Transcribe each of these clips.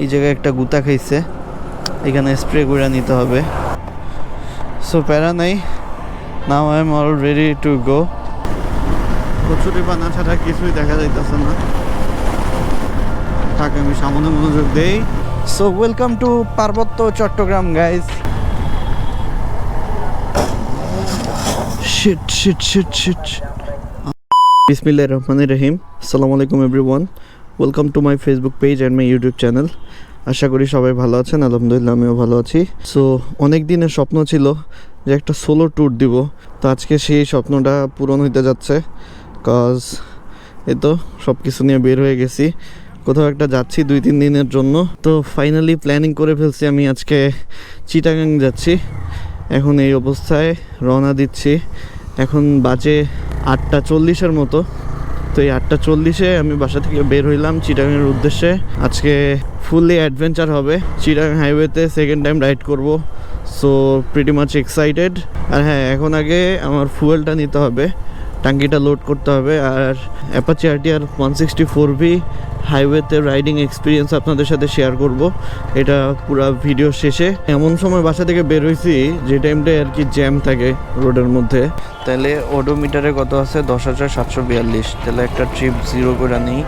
এই জায়গায় একটা গুতা খাইছে। এখানে স্প্রে করে নিতে হবে। সো প্যারা নাই। Now I am all ready to go kachori বানা ছাড়া কিছুই দেখা যাইতেছে না। তাকে আমি সামনে মনোযোগ দেই। So welcome to Parbatya Chattogram guys shit shit shit shit বিসমিল্লাহির রহমানির রহিম আসসালামু আলাইকুম everyone welcome to my Facebook page and my YouTube channel আশা করি সবাই ভালো আছেন, আলহামদুলিল্লাহ আমিও ভালো আছি। সো অনেক দিনের স্বপ্ন ছিল যে একটা সোলো ট্যুর দিব। তো আজকে সেই স্বপ্নটা পূরণ হইতে যাচ্ছে। কজ এই তো সব কিছু নিয়ে বের হয়ে গেছি। কোথাও একটা যাচ্ছি দুই তিন দিনের জন্য। তো ফাইনালি প্ল্যানিং করে ফেলছি আমি আজকে চিটাগাং যাচ্ছি। এখন এই অবস্থায় রওনা দিচ্ছি। এখন বাজে আটটা চল্লিশের মতো। তো এই আটটা চল্লিশে আমি বাসা থেকে বের হইলাম চিটাগাংয়ের উদ্দেশ্যে। আজকে ফুললি অ্যাডভেঞ্চার হবে। চিটাগাং হাইওয়েতে সেকেন্ড টাইম রাইড করব। সো প্রিটি মাচ এক্সাইটেড আর হ্যাঁ এখন আগে আমার ফুয়েলটা নিতে হবে। টাঙ্কিটা লোড করতে হবে আর Apache RTR one sixty four V হাইওয়েতে রাইডিং এক্সপিরিয়েন্স আপনাদের সাথে শেয়ার করব। এটা পুরো ভিডিও শেষে। এমন সময় বাসা থেকে বের হয়েছি যে টাইমটায় আর কি জ্যাম থাকে রোডের মধ্যে। তাহলে ওডোমিটারে কত আছে? দশ হাজার সাতশো বিয়াল্লিশ। তাহলে একটা ট্রিপ জিরো করে নিই।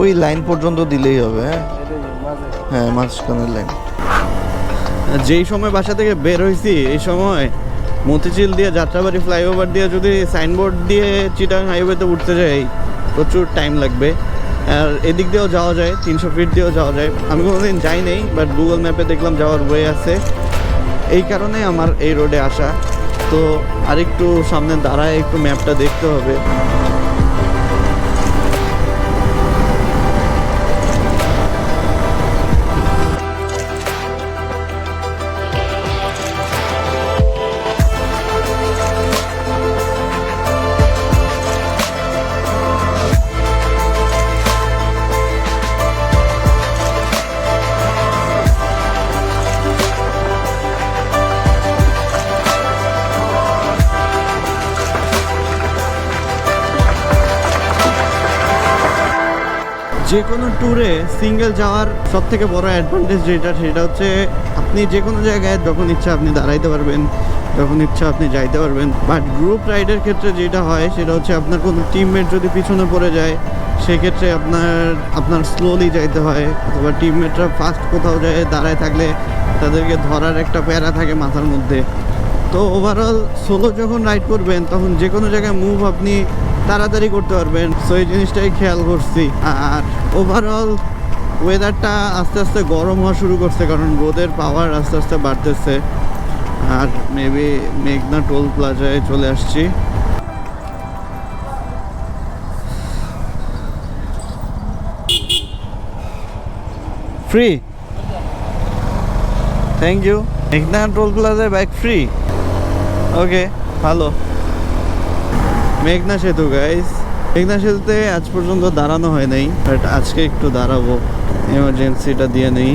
ওই লাইন পর্যন্ত দিলেই হবে হ্যাঁ? হ্যাঁ মাঝখানের লাইন যেই সময় বাসা থেকে বের হয়েছি এই সময় মতিঝিল দিয়ে যাত্রাবাড়ি ফ্লাইওভার দিয়ে যদি সাইনবোর্ড দিয়ে চিটাং হাইওয়েতে উঠতে যাই, প্রচুর টাইম লাগবে। আর এদিক দিয়েও যাওয়া যায়, তিনশো ফিট দিয়েও যাওয়া যায়। আমি কোনোদিন যাই নেই বাট গুগল ম্যাপে দেখলাম যাওয়ার ওয়ে আছে। এই কারণে আমার এই রোডে আসা। তো আরেকটু সামনে দাঁড়ায়, একটু ম্যাপটা দেখতে হবে। যে কোনো ট্যুরে সিঙ্গেল যাওয়ার সব থেকে বড় অ্যাডভান্টেজ যেটা, সেটা হচ্ছে আপনি যে কোনো জায়গায় যখন ইচ্ছা আপনি দাঁড়াইতে পারবেন, যখন ইচ্ছা আপনি যাইতে পারবেন। বাট গ্রুপ রাইডের ক্ষেত্রে যেটা হয়, সেটা হচ্ছে আপনার কোনো টিমমেট যদি পিছনে পড়ে যায়, সেক্ষেত্রে আপনার আপনার স্লোলি যাইতে হয়। অথবা টিমমেটরা ফাস্ট কোথাও যায়, দাঁড়ায় থাকলে তাদেরকে ধরার একটা প্যারা থাকে মাথার মধ্যে। তো ওভারঅল সোলো যখন রাইড করবেন, তখন যে কোনো জায়গায় মুভ আপনি তাড়াতাড়ি করতে পারবেন। সো এই জিনিসটাই খেয়াল করছি। আর ওভারঅল ওয়েদারটা আস্তে আস্তে গরম হওয়া শুরু করছে, কারণ রোদের পাওয়ার আস্তে আস্তে বাড়তেছে। আর মেবি মেঘনা টোল প্লাজায় চলে আসছি। ফ্রি থ্যাংক ইউ মেঘনা টোল প্লাজায় বাইক ফ্রি ওকে ভালো। মেঘনা সেতু গাইস মেঘনা সেতুতে আজ পর্যন্ত দাঁড়ানো হয় নাই বাট আজকে একটু দাঁড়াবো। এমার্জেন্সিটা দিয়ে নেই।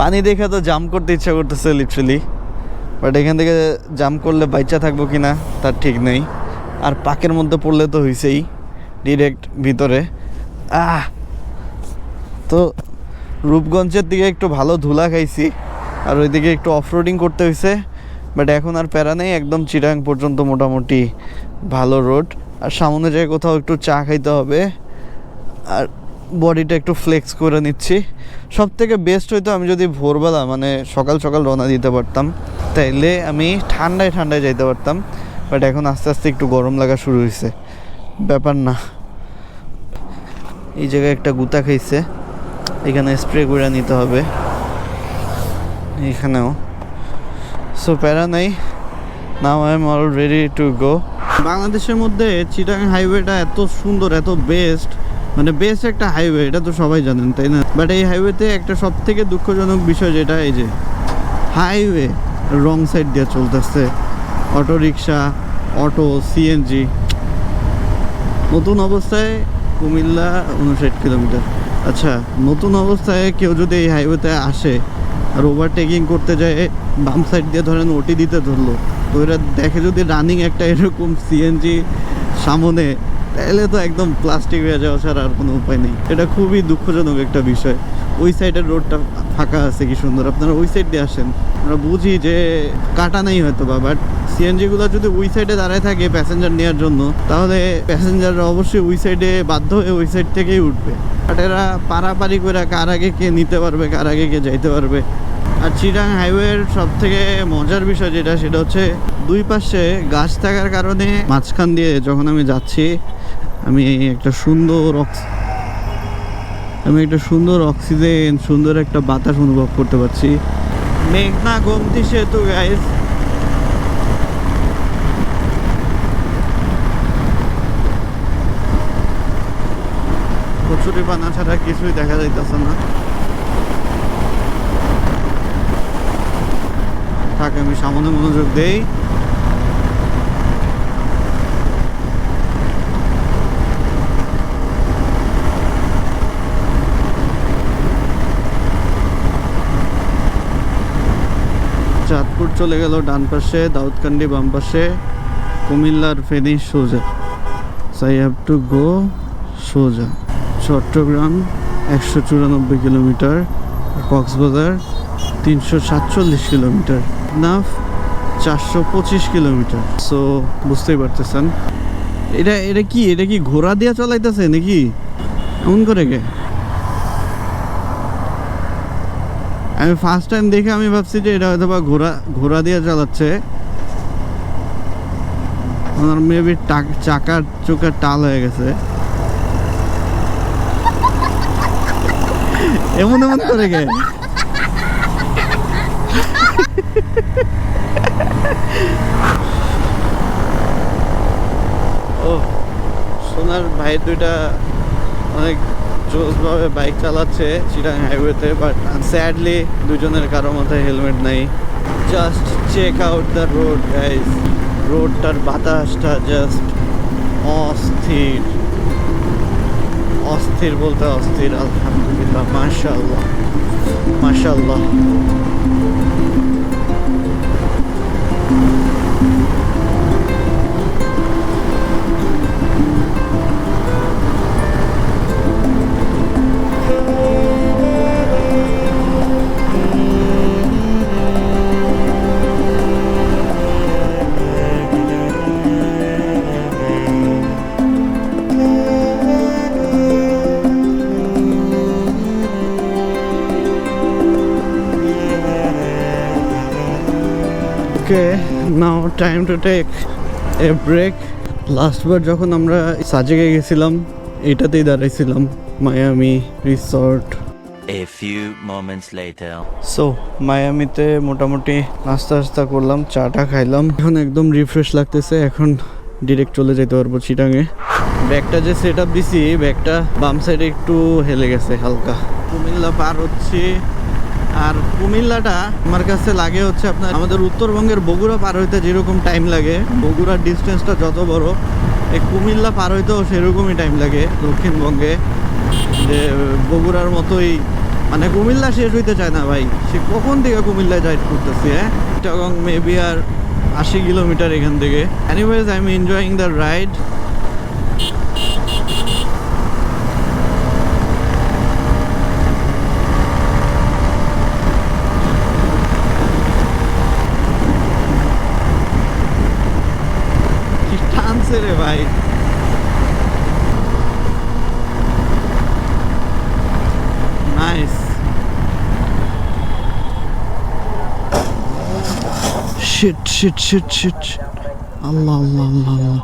পানি দেখে তো জাম্প করতে ইচ্ছা করতেছে লিটারালি বাট এখান থেকে জাম্প করলে বাচ্চা থাকব কি না, তার ঠিক নেই। আর পাকের মধ্যে পড়লে তো হয়েছেই ডিরেক্ট ভিতরে। আহ! তো রূপগঞ্জের দিকে একটু ভালো ধুলা খাইছি, আর ওইদিকে একটু অফরোডিং করতে হয়েছে বাট এখন আর প্যারা নেই, একদম চিরাং পর্যন্ত মোটামুটি ভালো রোড আর সামনে যায় কোথাও একটু চা খাইতে হবে, আর বডিটা একটু ফ্লেক্স করে নিচ্ছি। সব থেকে বেস্ট হইতো আমি যদি ভোরবেলা মানে সকাল সকাল রওনা দিতে পারতাম, তাইলে আমি ঠান্ডায় ঠান্ডায় যাইতে পারতাম বাট এখন আস্তে আস্তে একটু গরম লাগা শুরু হয়েছে ব্যাপার না। এই জায়গায় একটা গুতা খাইছে। এখানে স্প্রে করে নিতে হবে। এখানেও। সো প্যারা নাই। Now I am all ready to go বাংলাদেশের মধ্যে চিটাং হাইওয়েটা এত সুন্দর, এত বেস্ট মানে বেস্ট একটা হাইওয়ে এটা তো সবাই জানেন, তাই না? বাট এই হাইওয়েতে একটা সব থেকে দুঃখজনক বিষয় যেটা, এই যে হাইওয়ে রং সাইড দিয়ে চলতেছে। অটো রিক্সা অটো সিএনজি নতুন অবস্থায় কুমিল্লা উনষাট কিলোমিটার। আচ্ছা নতুন অবস্থায় কেউ যদি এই হাইওয়েতে আসে আর ওভারটেকিং করতে যায় বাম সাইড দিয়ে ধরেন ওটি দিতে ধরলো, তো এরা দেখে যদি রানিং একটা এরকম সিএনজি সামনে, তাহলে তো একদম প্লাস্টিক হয়ে যাওয়া ছাড়া আর কোনো উপায় নেই। এটা খুবই দুঃখজনক একটা বিষয়। ওই সাইডের রোডটা ফাঁকা আছে কি সুন্দর? আপনারা ওই সাইড দিয়ে আসেন। আমরা বুঝি যে কাটা নেই হয়তো বা বাট সিএনজিগুলো যদি ওই সাইডে দাঁড়ায় থাকে প্যাসেঞ্জার নেওয়ার জন্য, তাহলে প্যাসেঞ্জাররা অবশ্যই ওই সাইডে বাধ্য হয়ে ওই সাইড থেকেই উঠবে। বাট এরা পারাপারি করে কার আগে কে নিতে পারবে, কার আগে কে যাইতে পারবে। আর চিরাং হাইওয়ের সব থেকে মজার বিষয় যেটা, সেটা হচ্ছে দুই পাশে গাছ থাকার কারণে মাঝখান দিয়ে যখন আমি যাচ্ছি, আমি একটা সুন্দর আমি একটা সুন্দর অক্সিজেন সুন্দর একটা বাতাস অনুভব করতে পারছি। মেঘনা গোমতি সেতু গাইস কচুরি পানা ছাড়া কিছুই দেখা যাইতেছে না থাক আমি সামনে মনোযোগ দেই চাঁদপুর চলে গেল ডান পাশে, দাউদকান্দি বাম পাশে, কুমিল্লার ফেনী সোজা। So I have to go সোজা। চট্টগ্রাম, একশো চুরানব্বই কিলোমিটার, কক্সবাজার, তিনশো সাতচল্লিশ কিলোমিটার। নাফ, চারশো পঁচিশ কিলোমিটার। সো বুঝতেই পারতেছেন। এটা এটা কি এটা কি ঘোড়া দিয়ে চালাইতেছে নাকি? এমন করে কে? আমি ফার্স্ট টাইম দেখে আমি ভাবছি যে এটা হয়তো বা ঘোড়া ঘোড়া দিয়ে চালাচ্ছে। ওনার মেবি চাকার চোখের টাল হয়ে গেছে। এমন এমন করে গে ও সোনার ভাই দুইটা অনেক জোসভাবে বাইক চালাচ্ছে চিরাং হাইওয়েতে বাট স্যাডলি দুজনের কারও মাথায় হেলমেট নেই। Just check out the road guys রোডটার বাতাসটা জাস্ট অস্থির। অস্থির বলতে অস্থির, আলহামদুলিল্লাহ মাশাল্লাহ মাশাআল্লাহ। Okay now time to take a break লাস্টবার যখন আমরা সাজেকে গেছিলাম এটাতেই দাঁড়াইছিলাম Miami resort A few moments later. So মায়ামিতে মোটামুটি নাস্তা আস্তা করলাম চাটা খাইলাম। এখন একদম রিফ্রেশ লাগতেছে এখন ডিরেক্ট চলে যেতে পারব চিটাঙে ব্যাগটা যে সেট আপ দিছি ব্যাগটা বাম সাইডে একটু হেলে গেছে হালকা। কুমিল্লা পার হচ্ছি। আর কুমিল্লাটা আমার কাছে লাগে হচ্ছে আপনার আমাদের উত্তরবঙ্গের বগুড়া পার হইতে যেরকম টাইম লাগে বগুড়ার ডিস্টেন্সটা যত বড় এই কুমিল্লা পার হইতেও সেরকমই টাইম লাগে দক্ষিণবঙ্গে যে বগুড়ার মতোই মানে কুমিল্লা শেষ হইতে চায় না ভাই সে কখন থেকে কুমিল্লায় যাই করতেছি হ্যাঁ চিটাগং মেবি আর আশি কিলোমিটার এখান থেকে anyways I am enjoying the ride কি রে ভাই। Nice shit shit shit shit আল্লাহ আল্লাহ আল্লাহ আল্লাহ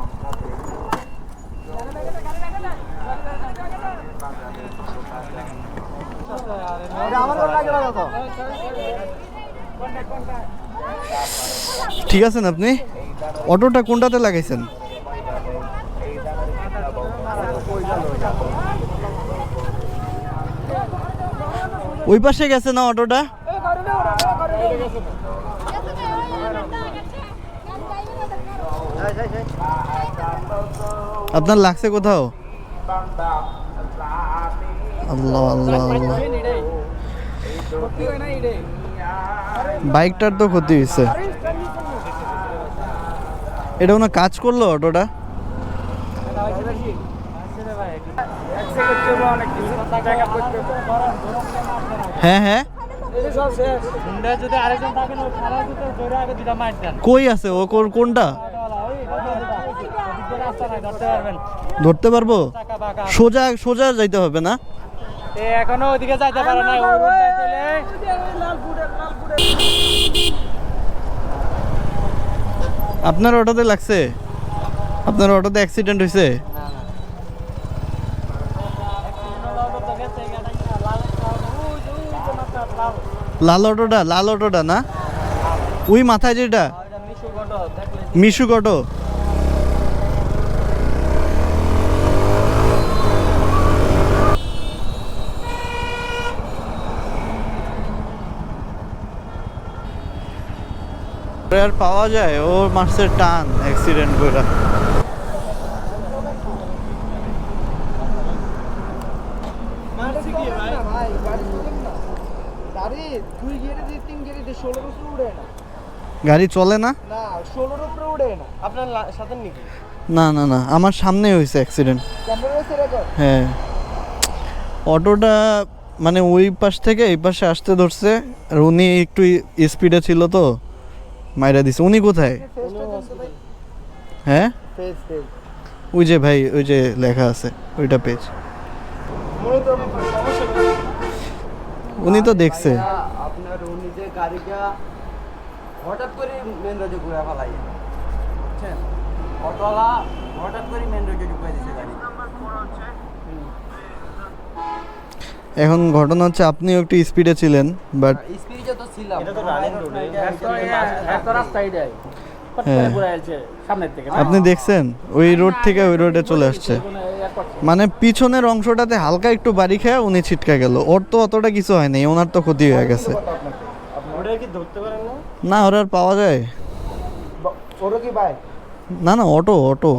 ঠিক আছেন আপনি? অটোটা কোনটাতে লাগাইছেন? ওই পাশে গেছে না অটোটা? আপনার লাগছে কোথাও? আল্লাহ আল্লাহ আল্লাহ। বাইকটার তো ক্ষতি হয়েছে এটা কোনো কাজ করল অটোটা? হ্যাঁ হ্যাঁ। কই আছে? ও কোনটা? ধরতে পারব? সোজা সোজা যাইতে হবে না? এখনও ওইদিকে যাইতে পারে না আপনার অটোতে লাগছে? আপনার অটোতে অ্যাক্সিডেন্ট হয়েছে লাল অটোটা লাল অটোটা না? ওই মাথায় যেটা? মিশু অটো আর পাওয়া যায়, ও মাসের টান অ্যাক্সিডেন্ট করে। দুই গিয়ারে দিয়ে তিন গিয়ারে দিয়ে ষোলোর উপরে উড়ে না। গাড়ি চলে না? না ষোলোর উপরে উড়ে না। আপনার সাথে নাকি না না না আমার সামনে হয়েছে অ্যাক্সিডেন্ট হ্যাঁ। অটোটা মানে ওই পাশ থেকে এই পাশে আসতে ধরছে আর উনি একটু স্পিডে ছিল তো মাইরা দিছে। উনি কোথায়? হ্যাঁ ওই যে ভাই ওই যে লেখা আছে ওইটা পেজ? উনি তো দেখছে। আপনার উনি যে গাড়িটা হঠাৎ করে মেন রোডে ঘুরে ফেলাই বুঝছেন? অটোওয়ালা হঠাৎ করে মেন রোডে ঢুকে দিছে গাড়ি। এখন ঘটনা হচ্ছে আপনিও একটু স্পিডে ছিলেন বাট স্পিডে তো ছিলাম। এটা তো রানিং রোডে এত রাস্তাই দেয় হ্যাঁ। সামনের থেকে আপনি দেখছেন? ওই রোড থেকে ওই রোডে চলে আসছে। মানে পিছনের অংশটাতে হালকা একটু বাড়ি খেয়ে উনি ছিটকা গেল। ওর তো অতটা কিছু হয়নি ওনার তো ক্ষতি হয়ে গেছে। ওটা কি ধরতে পারেন না? না ওর আর পাওয়া যায়। না না অটো অটো।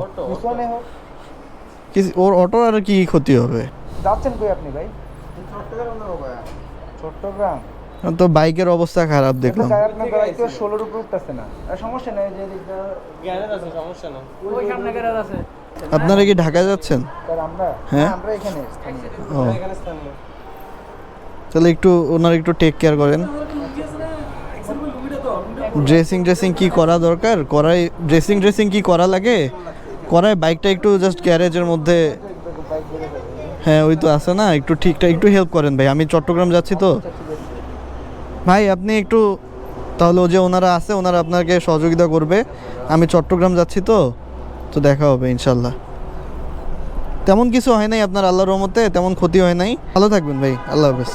ওর অটো আর কি ক্ষতি হবে? যাচ্ছেন কই আপনি ভাই? চট্টগ্রাম না ভাই চট্টগ্রাম। তো বাইকের অবস্থা খারাপ দেখলাম। ষোলোর উপরে উঠতেছে না। সমস্যা নেই যে দিকটা গ্যারেজ আছে সমস্যা না ওই সামনে গ্যারেজ আছে। আপনারা কি ঢাকা যাচ্ছেন? হ্যাঁ? স্থানীয়। ও। তাহলে একটু ওনার একটু টেক কেয়ার করেন। ড্রেসিং ড্রেসিং কি করা দরকার? করাই ড্রেসিং ড্রেসিং কি করা লাগে? করায় বাইকটা একটু জাস্ট গ্যারেজের মধ্যে হ্যাঁ ওই তো আছে না একটু ঠিকঠাক একটু হেল্প করেন ভাই। আমি চট্টগ্রাম যাচ্ছি তো। ভাই আপনি একটু তাহলে ও যে ওনারা আছে ওনারা আপনাকে সহযোগিতা করবে। আমি চট্টগ্রাম যাচ্ছি তো। তো দেখা হবে, ইনশাল্লাহ। তেমন কিছু হয় নাই আপনার আল্লাহর রহমতে, তেমন ক্ষতি হয় নাই। ভালো থাকবেন ভাই, আল্লাহ হাফেজ।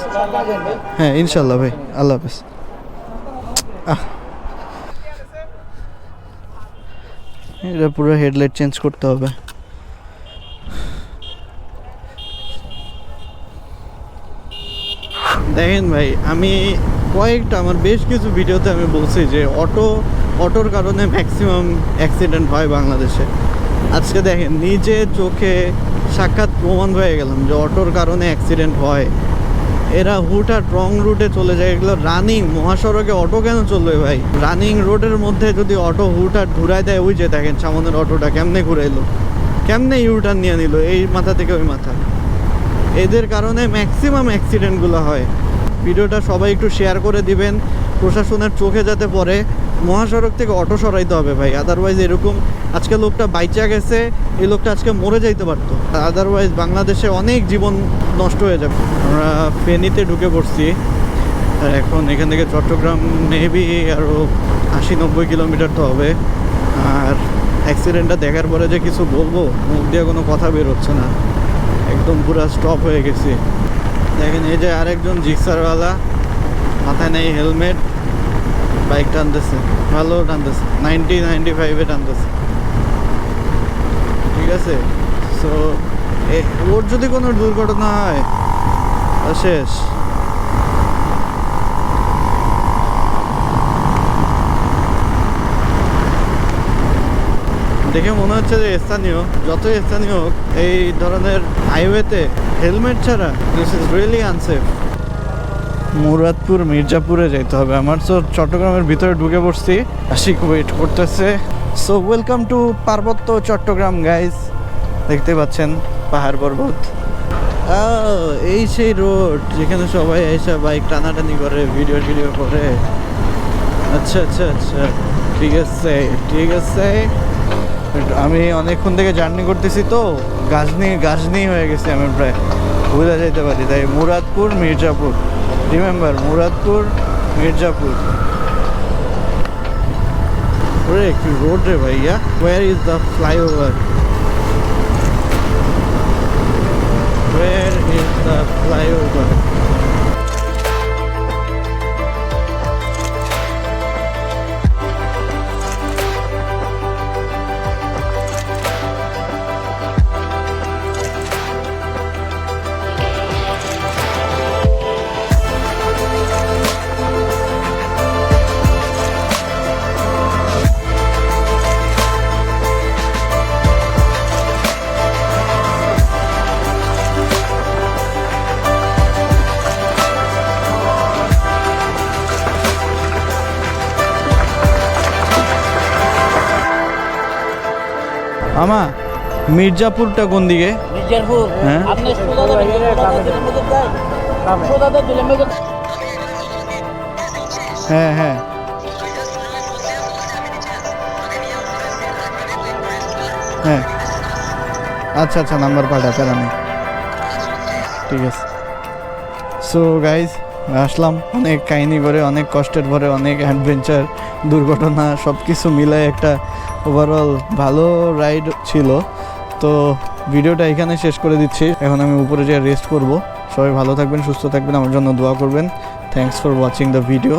হ্যাঁ ইনশাল্লাহ ভাই, আল্লাহ হাফেজ। আহ। এটা পুরো হেডলাইট চেঞ্জ করতে হবে। দেখেন ভাই, আমি কয়েকটা, আমার বেশ কিছু ভিডিওতে আমি বলছি যে অটো অটোর কারণে ম্যাক্সিমাম অ্যাক্সিডেন্ট হয় বাংলাদেশে। আজকে দেখেন, নিজে চোখে সাক্ষাৎ প্রমাণ হয়ে গেলাম যে অটোর কারণে অ্যাক্সিডেন্ট হয়। এরা হুটহাট রং রুটে চলে যায়, এগুলো রানিং মহাসড়কে অটো কেন চলবে ভাই? রানিং রোডের মধ্যে যদি অটো হুটহাট ঘুরায় দেয়, ওই যে দেখেন সামনের অটোটা কেমনে ঘুরাইলো, কেমনে ইউটার্ন নিয়ে নিল, এই মাথা থেকে ওই মাথা। এদের কারণে ম্যাক্সিমাম অ্যাক্সিডেন্টগুলো হয়। ভিডিওটা সবাই একটু শেয়ার করে দিবেন, প্রশাসনের চোখে যাতে পড়ে। মহাসড়ক থেকে অটো সরাইতে হবে ভাই আদারওয়াইজ এরকম আজকে লোকটা বাইচা গেছে, এই লোকটা আজকে মরে যাইতে পারতো। আদারওয়াইজ বাংলাদেশে অনেক জীবন নষ্ট হয়ে যাবে। আমরা ফেনীতে ঢুকে পড়ছি, আর এখন এখান থেকে চট্টগ্রাম মেবি আরও আশি নব্বই কিলোমিটার তো হবে। আর অ্যাক্সিডেন্টটা দেখার পরে যে কিছু বলব, মুখ দিয়ে কোনো কথা বের হচ্ছে না। একদম পুরো স্টপ হয়ে গেছি। দেখেন, এই যে আরেকজন জিক্সারওয়ালা, মাথায় নেই হেলমেট বাইক টানতেছে। ভালো টানতেছে। নাইনটি নাইনটি ফাইভে টানতেছে। ঠিক আছে? সো ওর যদি কোনো দুর্ঘটনা হয় শেষ। দেখে মনে হচ্ছে যে স্থানীয়, যতই স্থানীয় হোক, এই ধরনের হাইওয়েতে হেলমেট ছাড়া this is really unsafe Muradpur মির্জাপুরে যাইতে হবে আমার। তো চট্টগ্রামের ভিতরে ঢুকে পড়ছি। আশিক ওয়েট করতেছে। So welcome to Parbatya Chattogram guys দেখতে পাচ্ছেন পাহাড় পর্বত। আহ, এই সেই রোড যেখানে সবাই এসে বাইক টানাটানি করে ভিডিও টিডিও করে। আচ্ছা আচ্ছা আচ্ছা। ঠিক আছে ঠিক আছে। আমি অনেকক্ষণ থেকে জার্নি করতেছি তো। গাজনি গাজনি হয়ে গেছে আমি প্রায়। ভুলে যেতে পারি তাই মুরাদপুর মির্জাপুর। রিমেম্বার মুরাদপুর মির্জাপুর ওরে, কি রোড রে ভাইয়া। Where is the flyover where is the flyover আমা মির্জাপুরটা কোন দিকে? মির্জাপুর। হ্যাঁ। আপনি হ্যাঁ হ্যাঁ। হ্যাঁ। আচ্ছা আচ্ছা নাম্বার পাঠা নেই ঠিক আছে। সো গাইজ আসলাম। অনেক কাহিনী করে অনেক কষ্টের পরে অনেক অ্যাডভেঞ্চার দুর্ঘটনা সব কিছু মিলে একটা ওভারঅল ভালো রাইড ছিল। তো ভিডিওটা এখানে শেষ করে দিচ্ছি। এখন আমি উপরে যেয়ে রেস্ট করব। সবাই ভালো থাকবেন, সুস্থ থাকবেন, আমার জন্য দোয়া করবেন। Thanks for watching the video